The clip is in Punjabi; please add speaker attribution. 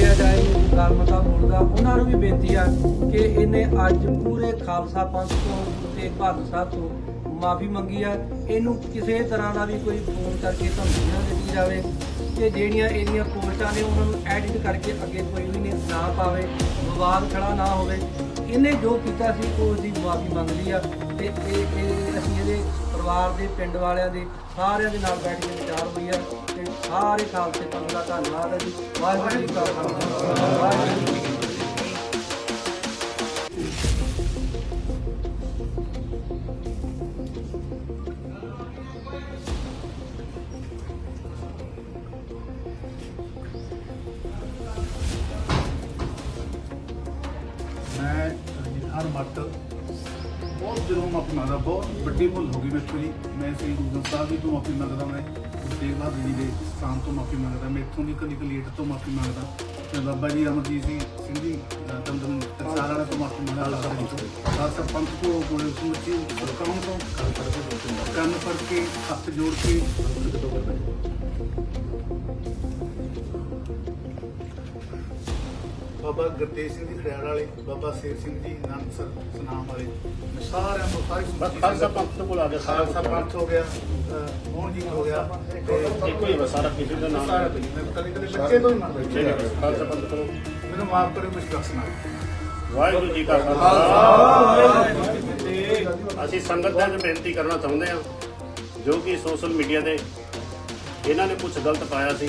Speaker 1: ਪਾਉਂਦੇ ਆ ਜਾਂ ਬੋਲਦਾ ਉਹਨਾਂ ਨੂੰ ਵੀ ਬੇਨਤੀ ਆ ਕਿ ਇਹਨੇ ਅੱਜ ਪੂਰੇ ਖਾਲਸਾ ਪੰਥ ਤੋਂ ਤੇ ਭਾਰਤ ਸਾਹਿਬ ਤੋਂ ਮਾਫੀ ਮੰਗੀ ਆ। ਇਹਨੂੰ ਕਿਸੇ ਤਰ੍ਹਾਂ ਦਾ ਵੀ ਕੋਈ ਫੋਨ ਕਰਕੇ ਧਮਕੀ ਨਾ ਦਿੱਤੀ ਜਾਵੇ ਕਿ ਜਿਹੜੀਆਂ ਇਹਦੀਆਂ ਪੋਸਟਾਂ ਨੇ ਉਹਨਾਂ ਨੂੰ ਐਡਿਟ ਕਰਕੇ ਅੱਗੇ ਕੋਈ ਵੀ ਨਹੀਂ, ਨਾ ਪਾਵੇ, ਵਿਵਾਦ ਖੜਾ ਨਾ ਹੋਵੇ। ਇਹਨੇ ਜੋ ਕੀਤਾ ਸੀ ਉਸ ਦੀ ਮਾਫੀ ਮੰਗ ਲਈ ਆ ਤੇ ਇਹ ਅਸੀਂ ਇਹਦੇ ਪਰਿਵਾਰ ਦੀ, ਪਿੰਡ ਵਾਲਿਆਂ ਦੀ, ਸਾਰਿਆਂ ਦੇ ਨਾਲ ਬੈਠ ਕੇ ਵਿਚਾਰ ਹੋਈ ਆ ਤੇ ਸਾਰੇ ਖਾਲਸੇ ਪੰਥ ਦਾ ਧੰਨਵਾਦ ਹੈ ਜੀ। ਵਾਹਿਗੁਰੂ ਜੀ ਕਾ ਖਾਲਸਾ। ਵਾਹਿਗੁਰੂ ਜੀ ਕੀ
Speaker 2: ਮੈਂ ਹਰ ਮੱਤ ਬਹੁਤ ਦਿਨੋਂ ਮਾਫੀ ਮੰਗਦਾ ਬਹੁਤ ਵੱਡੀ ਭੁੱਲ ਹੋ ਗਈ ਮੇਰੇ ਤੋਂ ਜੀ। ਮੈਂ ਸ੍ਰੀ ਗੁਰੂ ਗ੍ਰੰਥ ਸਾਹਿਬ ਜੀ ਤੋਂ ਮਾਫੀ ਮੰਗਦਾ ਮੈਂ ਗੁਰੂ ਤੇਗ ਬਹਾਦਰ ਜੀ ਦੇ ਸਥਾਨ ਤੋਂ ਮਾਫੀ ਮੰਗਦਾ ਮੈਂ ਇੱਥੋਂ ਦੀ ਕਲੀ ਕਲੀਟ ਤੋਂ ਮਾਫੀ ਮੰਗਦਾ। ਮੈਂ ਬਾਬਾ ਜੀ ਅਮਰਜੀਤ ਸਿੰਘ ਸਿੰਘ ਜੀ ਦਮਦਮ ਟਕਸਾਲ ਵਾਲਾ ਤੋਂ ਮਾਫੀ ਮੰਗਦਾ ਖਾਲਸਾ ਪੰਥ ਕੋ ਕੋਲੇ ਸਮੁੱਚੀ ਸਰਕਾਰਾਂ ਤੋਂ। ਕੰਨ ਫੜ ਕੇ ਹੱਥ ਜੋੜ ਕੇ। ਬਾਬਾ ਗੁਰਤੇਜ ਸਿੰਘ ਜੀ ਖੜਿਆਲ ਵਾਲੇ ਬਾਬਾ ਸ਼ੇਰ ਸਿੰਘ ਜੀ ਨਾਨਕਸਰ ਸੁਨਾਮ ਵਾਲੇ। ਸਾਰਿਆਂ ਨੂੰ ਸਾਰੀ
Speaker 3: ਬਸ ਖਾਲਸਾ ਪੰਥ ਤੋਂ ਗਿਆ ਸਾਰਾ
Speaker 2: ਖਾਲਸਾ ਪੰਥ ਹੋ ਗਿਆ ਮੋਹਨ ਜੀ ਹੋ ਗਿਆ ਤੇ
Speaker 3: ਇੱਕੋ ਹੀ ਸਾਰਾ ਕਿਸੇ ਦਾ ਨਾਮ
Speaker 2: ਸਾਰਾ ਕੁਝ। ਮੈਂ ਕਦੇ ਕਦੇ ਬੱਚੇ ਤੋਂ ਹੀ ਮੰਨਦਾ
Speaker 3: ਖਾਲਸਾ ਪੰਥ ਕੋਲ
Speaker 2: ਮੈਨੂੰ ਮਾਫ ਕਰਿਓ ਕੁਝ ਗਲਤ ਸੁਣਾ
Speaker 3: ਵਾਹਿਗੁਰੂ ਜੀ ਕਾ ਖਾਲਸਾ। ਅਸੀਂ ਸੰਗਤ ਦੇ ਬੇਨਤੀ ਕਰਨਾ ਚਾਹੁੰਦੇ ਹਾਂ ਜੋ ਕਿ ਸੋਸ਼ਲ ਮੀਡੀਆ ਤੇ ਇਹਨਾਂ ਨੇ ਕੁਝ ਗਲਤ ਪਾਇਆ ਸੀ।